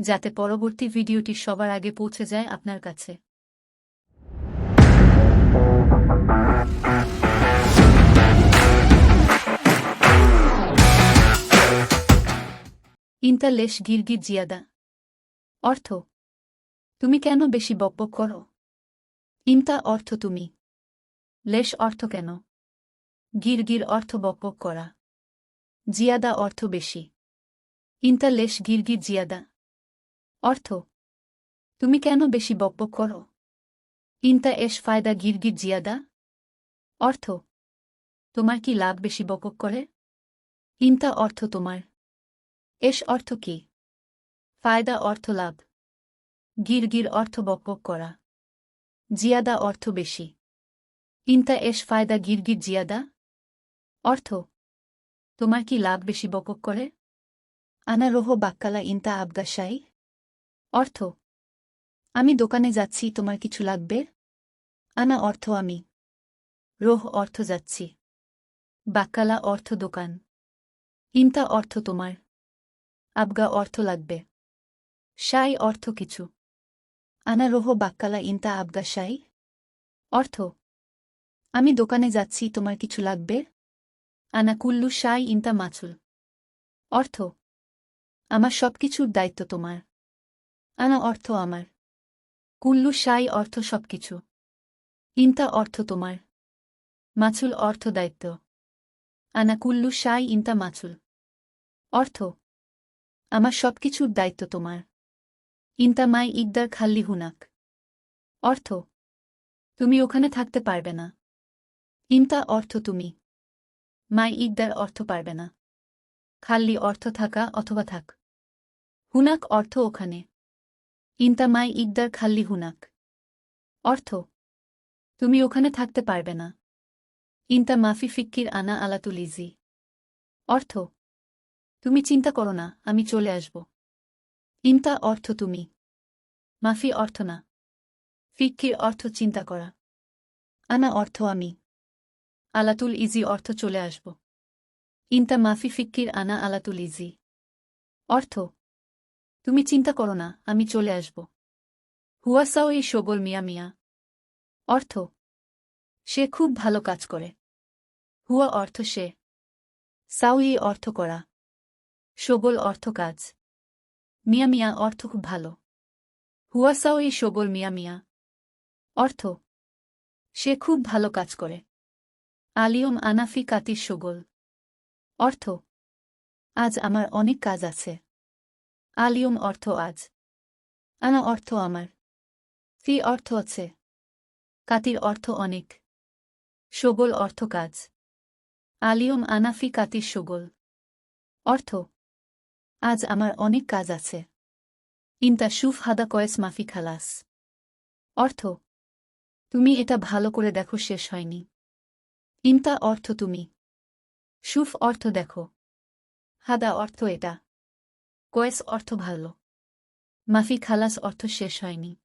যাতে পরবর্তী ভিডিওটি সবার আগে পৌঁছে যায় আপনার কাছে। ইন্তা লেশ গিরগির জিয়াদা। অর্থ, তুমি কেন বেশি বকবক করো? ইন্তা অর্থ তুমি। লেশ অর্থ কেন? গিরগির অর্থ বকবক করা। জিয়াদা অর্থ বেশি। ইন্তা লেশ গিরগির জিয়াদা। অর্থ, তুমি কেন বেশি বকবক করো? ইন্তা এস ফায়দা গিরগির জিয়াদা? অর্থ, তোমার কি লাভ বেশি বকবক করে? ইন্তা অর্থ তোমার। এস অর্থ কি? ফায়দা অর্থ লাভ। গিরগির অর্থ বকবক করা। জিয়াদা অর্থ বেশি। ইন্তা এস ফায়দা গিরগির জিয়াদা? অর্থ, তোমার কি লাভ বেশি বকবক করে? আনা রোহ বাক্কালা ইন্তা আবগাশাই অর্থ? আমি দোকানে যাচ্ছি, তোমার কিছু লাগবে? আনা অর্থ আমি। রোহ অর্থ যাচ্ছি। বাক্কালা অর্থ দোকান। ইন্তা অর্থ তোমার। আবগা অর্থ লাগবে। সাই অর্থ কিছু। আনা রোহ, বাক্কালা ইন্তা আবগা, শাই। অর্থ? আমি দোকানে যাচ্ছি, তোমার কিছু লাগবে? আনা কুল্লু সাই ইন্তা মাছুল। অর্থ? আমার সব কিছুর দায়িত্ব তোমার। আনা অর্থ আমার। কুল্লু সাই অর্থ সবকিছু। ইন্তা অর্থ তোমার। মাছুল অর্থ দায়িত্ব। আনা কুল্লু সাই ইন্তা মাছুল। অর্থ, আমার সবকিছুর দায়িত্ব তোমার। ইন্তা মাই ইকদার খাল্লি হুনাক। অর্থ, তুমি ওখানে থাকতে পারবে না। ইন্তা অর্থ তুমি। মাই ইকদার অর্থ পারবে না। খাল্লি অর্থ থাকা অথবা থাক। হুনাক অর্থ ওখানে। ইন্তা মাই ইকদার খাল্লি হুনাক। অর্থ, তুমি ওখানে থাকতে পারবে না। ইন্তা মাফি ফিক্কির আনা আলাতুলিজি অর্থ, তুমি চিন্তা করো না, আমি চলে আসব। ইন্তা অর্থ তুমি। মাফি অর্থ না। ফিক্কির অর্থ চিন্তা করা। আনা অর্থ আমি। আলাতুল ইজি অর্থ চলে আসব। ইন্তা মাফি ফিক্কির আনা আলাতুল ইজি অর্থ তুমি চিন্তা করো না, আমি চলে আসব। হুয়াসাও এই সবল মিয়া মিয়া। অর্থ, সে খুব ভালো কাজ করে। হুয়া অর্থ সে। সাউই অর্থ করা। সবল অর্থ কাজ। মিয়া মিয়া অর্থ খুব ভালো। হুয়াসাও এই সবল মিয়া মিয়া। অর্থ, সে খুব ভালো কাজ করে। আলিয়ম আনাফি কাতির সগোল অর্থ, আজ আমার অনেক কাজ আছে। আলিয়ম অর্থ আজ। আনা অর্থ আমার। ফি অর্থ আছে। কাতির অর্থ অনেক। সগোল অর্থ কাজ। আলিয়ম আনাফি কাতির সগোল। অর্থ, আজ আমার অনেক কাজ আছে। ইন্তা সুফ হাদা কয়েস মাফি খালাস। অর্থ, তুমি এটা ভালো করে দেখো শেষ হয়নি। ইন্তা অর্থ তুমি। সুফ অর্থ দেখো। হাদা অর্থ এটা। কয়েস অর্থ ভালো। মাফি খালাস অর্থ শেষ হয়নি।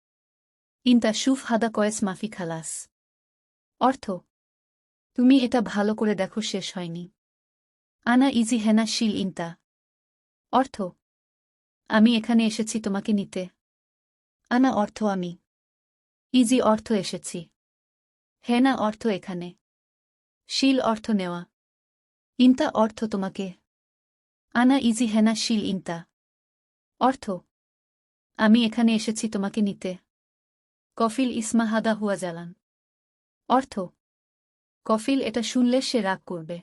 ইন্তা সুফ হাদা কয়েস মাফি খালাস। অর্থ, তুমি এটা ভালো করে দেখো শেষ হয়নি। আনা ইজি হেনা শিল ইন্তা। অর্থ, আমি এখানে এসেছি তোমাকে নিতে। আনা অর্থ আমি। ইজি অর্থ এসেছি। হেনা অর্থ এখানে। শিল অর্থ নেওয়া। ইন্তা অর্থ তোমাকে। আনা ইজি হেনা শিল ইন্তা। অর্থ, আমি এখানে এসেছি তোমাকে নিতে। কফিল ইসমা হাদা হুয়া জালান। অর্থ, কফিল এটা শুনলে সে রাগ করবে।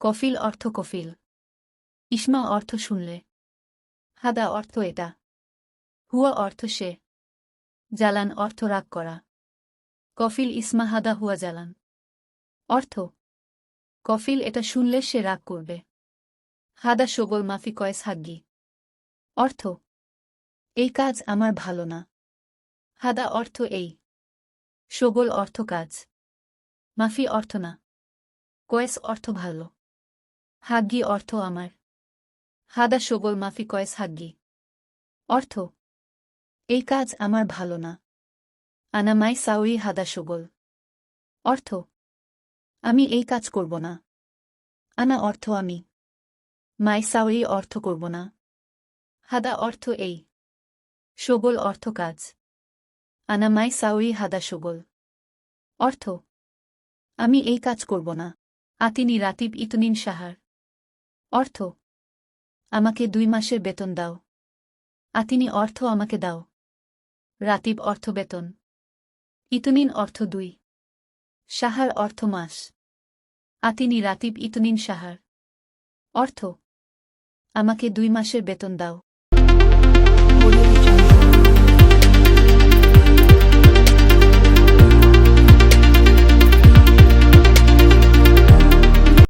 কফিল অর্থ কফিল। ইসমা অর্থ শুনলে। হাদা অর্থ এটা। হুয়া অর্থ সে। জালান অর্থ রাগ করা। কফিল ইসমা হাদা হুয়া জালান। অর্থ, কফিল এটা শুনলে সে রাগ করবে। হাদা সগোল মাফি কয়েস হাগ্গি। অর্থ? এই কাজ আমার ভালো না। হাদা অর্থ এই। সগোল অর্থ কাজ। মাফি অর্থ না। কয়েস অর্থ ভালো। হাগ্গি অর্থ আমার। হাদা সগোল মাফি কয়েস, হাগ্গি। অর্থ? এই কাজ আমার ভালো না। আনামাই সাউই হাদা সগোল অর্থ? আমি এই কাজ করব না। আনা অর্থ আমি। মাই সাউই অর্থ করব না। হাদা অর্থ এই সগোল অর্থ কাজ আনামাই সাউই হাদা সগোল অর্থ আমি এই কাজ করব না আতিনি রাতিব ইতনিন সাহার অর্থ আমাকে দুই মাসের বেতন দাও আতিনি অর্থ আমাকে দাও রাতিব অর্থ বেতন ইতনিন অর্থ দুই সাহার অর্থ মাস আতিনি রাতিব ইতনিন সাহার অর্থ আমাকে দুই মাসের বেতন দাও